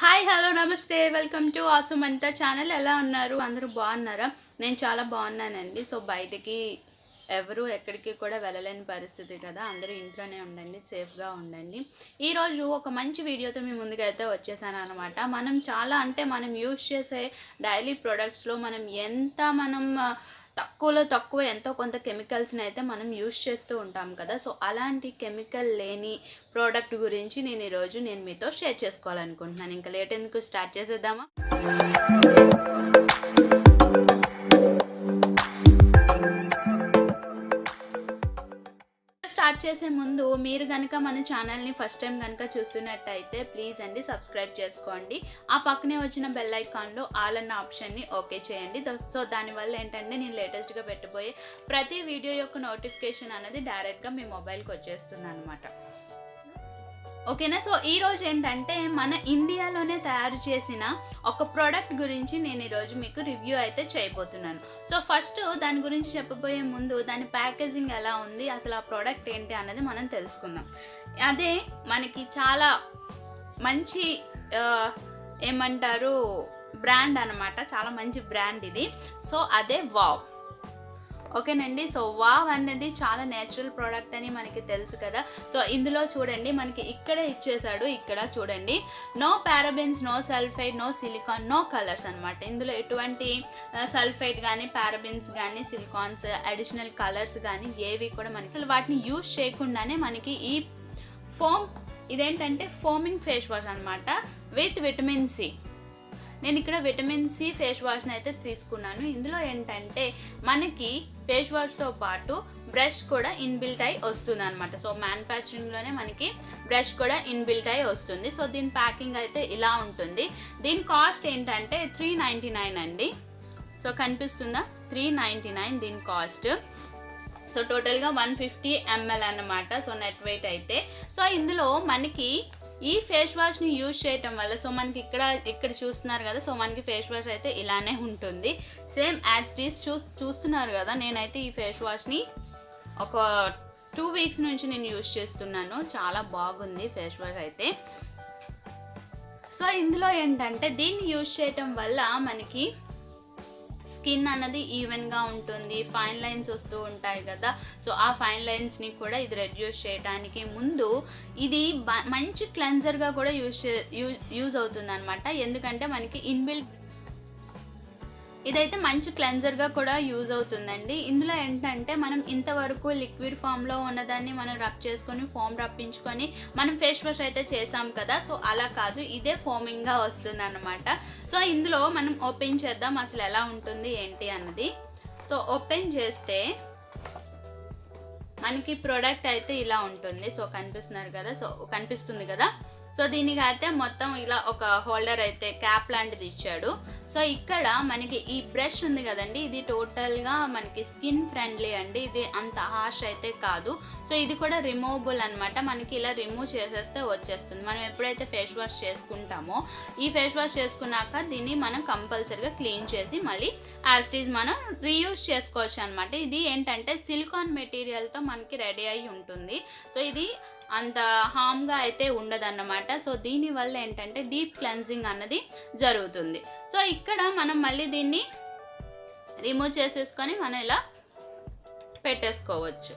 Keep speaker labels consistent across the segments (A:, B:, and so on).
A: Hi hello namaste. Welcome to Asumantha channel. ఎలా ఉన్నారు? అందరూ బాగున్నారా? నేను చాలా బాగున్నానండి. సో బయటికి ఎవరు ఎక్కడికి కూడా వెళ్ళలేని పరిస్థితి కదా. అందరూ ఇంట్లోనే ఉండండి సేఫ్గా ఉండండి. ఈరోజు ఒక మంచి వీడియోతో మీ ముందుకైతే వచ్చేసాను అనమాట మనం చాలా అంటే మనం యూజ్ చేసే డైలీ ప్రొడక్ట్స్లో మనం ఎంత మనం తక్కువలో తక్కువ ఎంతో కొంత కెమికల్స్ని అయితే మనం యూస్ చేస్తూ ఉంటాం కదా. సో అలాంటి కెమికల్ లేని ప్రోడక్ట్ గురించి నేను ఈరోజు నేను మీతో షేర్ చేసుకోవాలనుకుంటున్నాను. ఇంకా లేట్ ఎందుకు? స్టార్ట్ చేసేద్దామా? స్టార్ట్ చేసే ముందు మీరు కనుక మన ఛానల్ని ఫస్ట్ టైం కనుక చూస్తున్నట్టయితే ప్లీజ్ అండి సబ్స్క్రైబ్ చేసుకోండి. ఆ పక్కనే వచ్చిన బెల్ ఐకాన్లో ఆల్ అన్న ఆప్షన్ని ఓకే చేయండి. సో దానివల్ల ఏంటంటే నేను లేటెస్ట్గా పెట్టబోయే ప్రతి వీడియో యొక్క నోటిఫికేషన్ అనేది డైరెక్ట్గా మీ మొబైల్కి వచ్చేస్తుంది అనమాట ఓకేనా? సో ఈ రోజు ఏంటంటే మన ఇండియాలోనే తయారు చేసిన ఒక ప్రోడక్ట్ గురించి నేను ఈరోజు మీకు రివ్యూ అయితే చేయబోతున్నాను. సో ఫస్ట్ దాని గురించి చెప్పబోయే ముందు దాని ప్యాకేజింగ్ ఎలా ఉంది అసలు ఆ ప్రోడక్ట్ ఏంటి అన్నది మనం తెలుసుకుందాం. అదే మనకి చాలా మంచి ఏమంటారు బ్రాండ్ అనమాట చాలా మంచి బ్రాండ్ ఇది. సో అదే వావ్. ఓకేనండి. సో వావ్ అనేది చాలా నేచురల్ ప్రోడక్ట్ అని మనకి తెలుసు కదా. సో ఇందులో చూడండి మనకి ఇక్కడే ఇచ్చేసాడు ఇక్కడ చూడండి. No parabens no sulphide no silicone no colours అన్నమాట. ఇందులో ఎటువంటి సల్ఫైడ్ కానీ పారాబెన్స్ కానీ సిలికాన్స్ అడిషనల్ కలర్స్ కానీ ఏవి కూడా మనకి అసలు వాటిని యూజ్ చేయకుండానే మనకి ఈ ఫోమ్ ఇదేంటంటే ఫోమింగ్ ఫేస్ వాష్ అనమాట విత్ విటమిన్ సి. నేను ఇక్కడ విటమిన్ సి ఫేస్ వాష్ని అయితే తీసుకున్నాను. ఇందులో ఏంటంటే మనకి ఫేస్ వాష్తో పాటు బ్రష్ కూడా ఇన్బిల్ట్ అయి వస్తుంది అనమాట సో మ్యానుఫ్యాక్చరింగ్లోనే మనకి బ్రష్ కూడా ఇన్బిల్ట్ అయి వస్తుంది. సో దీని ప్యాకింగ్ అయితే ఇలా ఉంటుంది. దీని కాస్ట్ ఏంటంటే త్రీ నైంటీ నైన్ అండి. సో కనిపిస్తుందా? త్రీ నైంటీ నైన్ దీని కాస్ట్. సో టోటల్గా వన్ ఫిఫ్టీ ఎంఎల్ అన్నమాట. సో నెట్ వెయిట్ అయితే. సో ఇందులో మనకి ఈ ఫేస్ వాష్ని యూజ్ చేయటం వల్ల సో మనకి ఇక్కడ ఇక్కడ చూస్తున్నారు కదా సో మనకి ఫేస్ వాష్ అయితే ఇలానే ఉంటుంది. సేమ్ యాజ్ డీస్ చూ చూస్తున్నారు కదా నేనైతే ఈ ఫేస్ వాష్ని ఒక టూ వీక్స్ నుంచి నేను యూజ్ చేస్తున్నాను. చాలా బాగుంది ఫేస్ వాష్ అయితే. సో ఇందులో ఏంటంటే దీన్ని యూజ్ చేయటం వల్ల మనకి స్కిన్ అన్నది ఈవెన్గా ఉంటుంది ఫైన్ లైన్స్ వస్తూ ఉంటాయి కదా. సో ఆ ఫైన్ లైన్స్ని కూడా ఇది రెడ్యూస్ చేయడానికి ముందు ఇది మంచి క్లెన్జర్గా కూడా యూజ్ యూజ్ అవుతుంది అనమాట ఎందుకంటే మనకి ఇన్బిల్ట్ ఇదైతే మంచి క్లెన్జర్గా కూడా యూజ్ అవుతుందండి. ఇందులో ఏంటంటే మనం ఇంతవరకు లిక్విడ్ ఫామ్లో ఉన్నదాన్ని మనం రబ్ చేసుకొని ఫోమ్ రప్పించుకొని మనం ఫేస్ వాష్ అయితే చేసాం కదా సో అలా కాదు. ఇదే ఫోమింగ్గా వస్తుంది అనమాట సో ఇందులో మనం ఓపెన్ చేద్దాం అసలు ఎలా ఉంటుంది ఏంటి అన్నది. సో ఓపెన్ చేస్తే మనకి ప్రోడక్ట్ అయితే ఇలా ఉంటుంది. సో కనిపిస్తున్నారు కదా సో కనిపిస్తుంది కదా. సో దీనికి అయితే మొత్తం ఇలా ఒక హోల్డర్ అయితే క్యాప్ లాంటిది ఇచ్చాడు. సో ఇక్కడ మనకి ఈ బ్రష్ ఉంది కదండి ఇది టోటల్గా మనకి స్కిన్ ఫ్రెండ్లీ అండి. ఇది అంత హార్ష్ అయితే కాదు. సో ఇది కూడా రిమూవబుల్ అనమాట మనకి ఇలా రిమూవ్ చేసేస్తే వచ్చేస్తుంది. మనం ఎప్పుడైతే ఫేస్ వాష్ చేసుకుంటామో ఈ ఫేస్ వాష్ చేసుకున్నాక దీన్ని మనం కంపల్సరీగా క్లీన్ చేసి మళ్ళీ యాస్టీజ్ మనం రీయూజ్ చేసుకోవచ్చు అనమాట ఇది ఏంటంటే సిలికాన్ మెటీరియల్తో మనకి రెడీ అయి ఉంటుంది. సో ఇది అంత హామ్గా అయితే ఉండదన్నమాట. సో దీనివల్ల ఏంటంటే డీప్ క్లెన్జింగ్ అన్నది జరుగుతుంది. సో ఇక్కడ మనం మళ్ళీ దీన్ని రిమూవ్ చేసేసుకొని మనం ఇలా పెట్టేసుకోవచ్చు.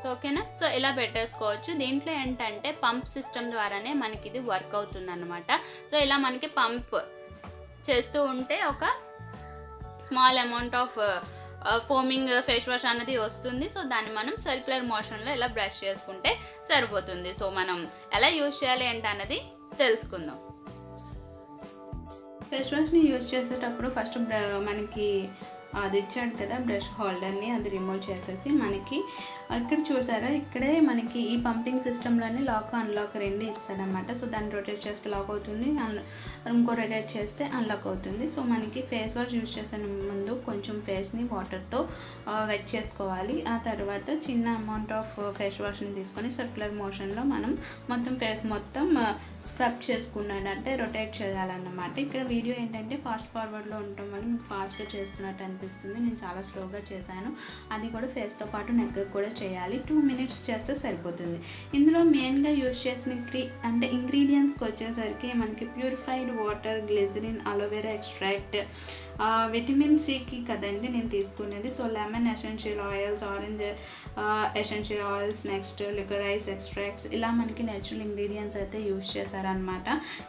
A: సో ఓకేనా? సో ఇలా పెట్టేసుకోవచ్చు. దీంట్లో ఏంటంటే పంప్ సిస్టమ్ ద్వారానే మనకి ఇది వర్క్ అవుతుంది అనమాట సో ఇలా మనకి పంప్ చేస్తూ ఉంటే ఒక small amount of foaming face wash అనేది వస్తుంది. సో దాన్ని మనం సర్క్యులర్ మోషన్లో ఇలా బ్రష్ చేసుకుంటే సరిపోతుంది. సో మనం ఎలా యూజ్ చేయాలి ఏంటి అన్నది తెలుసుకుందాం. ఫేస్ వాష్ని యూజ్ చేసేటప్పుడు ఫస్ట్ మనకి అది ఇచ్చాడు కదా బ్రష్ హోల్డర్ని అది రిమూవ్ చేసేసి మనకి ఇక్కడ చూసారా? ఇక్కడే మనకి ఈ పంపింగ్ సిస్టంలోనే లాక్ అన్లాక్ రెండు ఇస్తాడనమాట. సో దాన్ని రొటేట్ చేస్తే లాక్ అవుతుంది అన్- ఇంకో రొటేట్ చేస్తే అన్లాక్ అవుతుంది. సో మనకి ఫేస్ వాష్ యూజ్ చేసే ముందు కొంచెం ఫేస్ని వాటర్తో వెట్ చేసుకోవాలి. ఆ తర్వాత చిన్న అమౌంట్ ఆఫ్ ఫేస్ వాష్ని తీసుకొని సర్క్యులర్ మోషన్లో మనం మొత్తం ఫేస్ మొత్తం స్క్రబ్ చేసుకున్నాడంటే రొటేట్ చేయాలన్నమాట. ఇక్కడ వీడియో ఏంటంటే ఫాస్ట్ ఫార్వర్డ్లో ఉండటం వల్ల మీకు ఫాస్ట్గా చేస్తున్నట్టు అనిపిస్తుంది. నేను చాలా స్లోగా చేశాను. అది కూడా ఫేస్తో పాటు నెక్ కూడా చేయాలి. టూ మినిట్స్ చేస్తే సరిపోతుంది. ఇందులో మెయిన్గా యూజ్ చేసిన క్రీ అంటే ఇంగ్రీడియంట్స్కి వచ్చేసరికి మనకి purified water glycerin aloe vera extract vitamin సికి కదండి నేను తీసుకునేది. So lemon essential oils orange essential oils next liquorice extracts ఇలా మనకి నేచురల్ ఇంగ్రీడియంట్స్ అయితే యూజ్ చేశారనమాట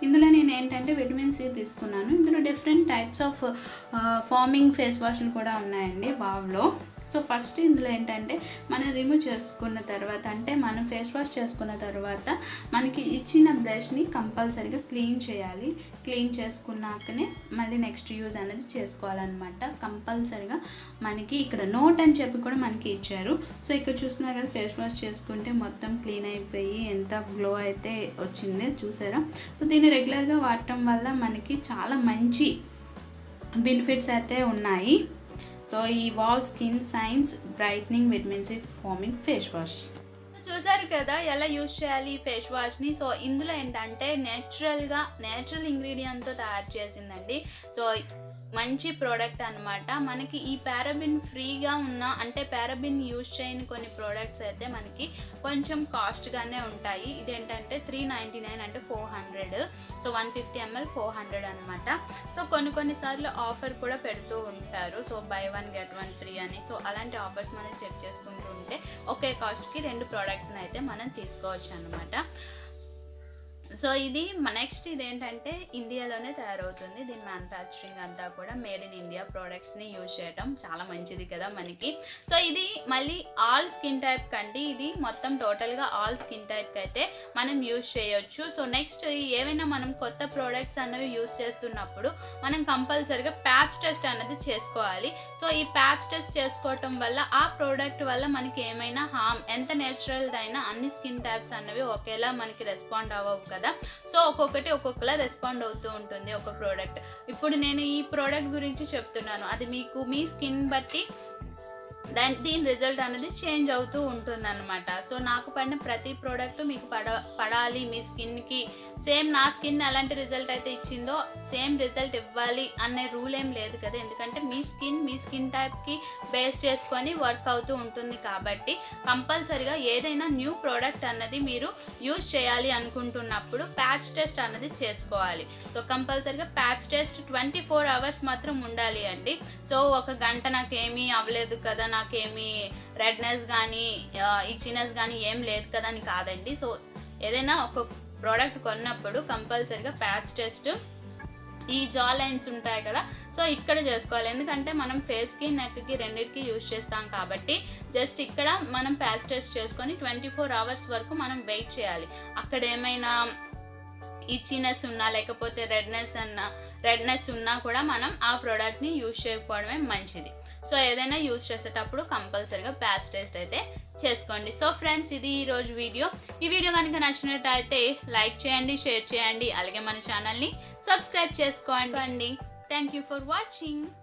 A: ఇందులో నేను ఏంటంటే విటమిన్ సి తీసుకున్నాను. ఇందులో different types of foaming face వాష్లు కూడా ఉన్నాయండి వావ్లో సో ఫస్ట్ ఇందులో ఏంటంటే మనం రిమూవ్ చేసుకున్న తర్వాత అంటే మనం ఫేస్ వాష్ చేసుకున్న తర్వాత మనకి ఇచ్చిన బ్రష్ని కంపల్సరీగా క్లీన్ చేయాలి. క్లీన్ చేసుకున్నాకనే మళ్ళీ నెక్స్ట్ యూజ్ అనేది చేసుకోవాలన్నమాట. కంపల్సరీగా మనకి ఇక్కడ నోట్ అని చెప్పి కూడా మనకి ఇచ్చారు. సో ఇక్కడ చూస్తున్నారు కదా ఫేస్ వాష్ చేసుకుంటే మొత్తం క్లీన్ అయిపోయి ఎంత గ్లో అయితే వచ్చింది చూసారా? సో దీన్ని రెగ్యులర్గా వాడటం వల్ల మనకి చాలా మంచి బెనిఫిట్స్ అయితే ఉన్నాయి. సో ఈ wow skin science brightening vitamin C foaming face wash. చూసారు కదా ఎలా యూజ్ చేయాలి ఫేస్ వాష్ని సో ఇందులో ఏంటంటే నేచురల్గా నేచురల్ ఇంగ్రీడియంట్తో తయారు చేసిందండి. సో మంచి ప్రోడక్ట్ అనమాట మనకి ఈ పారాబిన్ ఫ్రీగా ఉన్న అంటే పారాబిన్ యూజ్ చేయని కొన్ని ప్రోడక్ట్స్ అయితే మనకి కొంచెం కాస్ట్గానే ఉంటాయి. ఇదేంటంటే త్రీ నైంటీ నైన్ అంటే four hundred so one fifty ml four hundred అనమాట సో కొన్ని కొన్నిసార్లు ఆఫర్ కూడా పెడుతూ ఉంటారు. So buy one get one free అని. సో అలాంటి ఆఫర్స్ మనం చెక్ చేసుకుంటూ ఉంటే ఒకే కాస్ట్కి రెండు ప్రోడక్ట్స్ని అయితే మనం తీసుకోవచ్చు అనమాట సో ఇది నెక్స్ట్ ఇదేంటంటే ఇండియాలోనే తయారవుతుంది. దీని మ్యానుఫ్యాక్చరింగ్ అంతా కూడా మేడ్ ఇన్ ఇండియా ప్రోడక్ట్స్ని యూజ్ చేయడం చాలా మంచిది కదా మనకి. సో ఇది మళ్ళీ ఆల్ స్కిన్ టైప్ కండి ఇది మొత్తం టోటల్గా ఆల్ స్కిన్ టైప్కి అయితే మనం యూజ్ చేయొచ్చు. సో నెక్స్ట్ ఏవైనా మనం కొత్త ప్రోడక్ట్స్ అన్నవి యూజ్ చేస్తున్నప్పుడు మనం కంపల్సరిగా ప్యాచ్ టెస్ట్ అనేది చేసుకోవాలి. సో ఈ ప్యాచ్ టెస్ట్ చేసుకోవటం వల్ల ఆ ప్రోడక్ట్ వల్ల మనకి ఏమైనా హామ్ ఎంత నేచురల్ అయినా అన్ని స్కిన్ టైప్స్ అనేవి ఒకేలా మనకి రెస్పాండ్ అవ్వవు కదా. సో ఒక్కొక్కటి ఒక్కొక్కలా రెస్పాండ్ అవుతూ ఉంటుంది ఒక ప్రోడక్ట్ ఇప్పుడు నేను ఈ ప్రోడక్ట్ గురించి చెప్తున్నాను. అది మీకు మీ స్కిన్ బట్టి దాని దీని రిజల్ట్ అనేది చేంజ్ అవుతూ ఉంటుంది అనమాట సో నాకు పడిన ప్రతి ప్రోడక్ట్ మీకు పడ పడాలి మీ స్కిన్కి సేమ్ నా స్కిన్ ఎలాంటి రిజల్ట్ అయితే ఇచ్చిందో సేమ్ రిజల్ట్ ఇవ్వాలి అనే రూల్ ఏం లేదు కదా. ఎందుకంటే మీ స్కిన్ మీ స్కిన్ టైప్కి బేస్ చేసుకొని వర్క్ అవుతూ ఉంటుంది కాబట్టి కంపల్సరిగా ఏదైనా న్యూ ప్రోడక్ట్ అన్నది మీరు యూజ్ చేయాలి అనుకుంటున్నప్పుడు ప్యాచ్ టెస్ట్ అన్నది చేసుకోవాలి. సో కంపల్సరిగా patch test twenty four hours మాత్రం ఉండాలి అండి. సో ఒక గంట నాకేమీ అవ్వలేదు కదా నాకేమి రెడ్నెస్ కానీ ఇచ్చినెస్ కానీ ఏం లేదు కదా అని కాదండి. సో ఏదైనా ఒక ప్రోడక్ట్ కొన్నప్పుడు కంపల్సరిగా ప్యాచ్ టెస్ట్ ఈ జా లైన్స్ ఉంటాయి కదా. సో ఇక్కడ చేసుకోవాలి. ఎందుకంటే మనం ఫేస్కి నెక్కి రెండింటికి యూజ్ చేస్తాం కాబట్టి జస్ట్ ఇక్కడ మనం ప్యాచ్ టెస్ట్ చేసుకొని ట్వంటీ ఫోర్ అవర్స్ వరకు మనం వెయిట్ చేయాలి. అక్కడ ఏమైనా ఇచ్చినెస్ ఉన్నా లేకపోతే రెడ్నెస్ అన్నా రెడ్నెస్ ఉన్నా కూడా మనం ఆ ప్రోడక్ట్ని యూజ్ చేయకపోవడమే మంచిది. సో ఏదైనా యూజ్ చేసేటప్పుడు కంపల్సరీగా ప్యాచ్ టెస్ట్ అయితే చేసుకోండి. సో ఫ్రెండ్స్ ఇది ఈరోజు వీడియో. ఈ వీడియో కనుక నచ్చినట్టయితే లైక్ చేయండి షేర్ చేయండి అలాగే మన ఛానల్ని సబ్స్క్రైబ్ చేసుకోండి. Thank you for watching